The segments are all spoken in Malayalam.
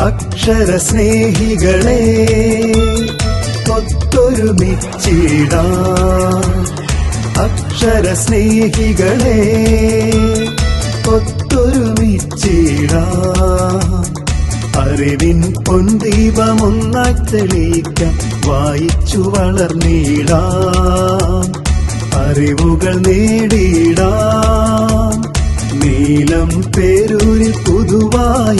അക്ഷര സ്നേഹികളെ ഒത്തൊരുമിച്ചിടാം അക്ഷര സ്നേഹികളെ ഒത്തൊരുമിച്ചിടാം അറിവിൻ പൊന്തീപമൊന്നായി വായിച്ചു വളർന്നിടാം. അറിവുകൾ നേടിയിടാം. നീലം പേരൂരിൽ പുതുവായി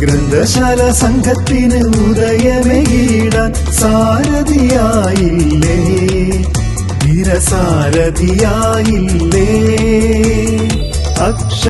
ഗ്രന്ഥശാല സംഘത്തിന് ഉദയമേകിടാൻ സാരഥിയായില്ലേ? ധീരസാരഥിയായില്ലേ അക്ഷ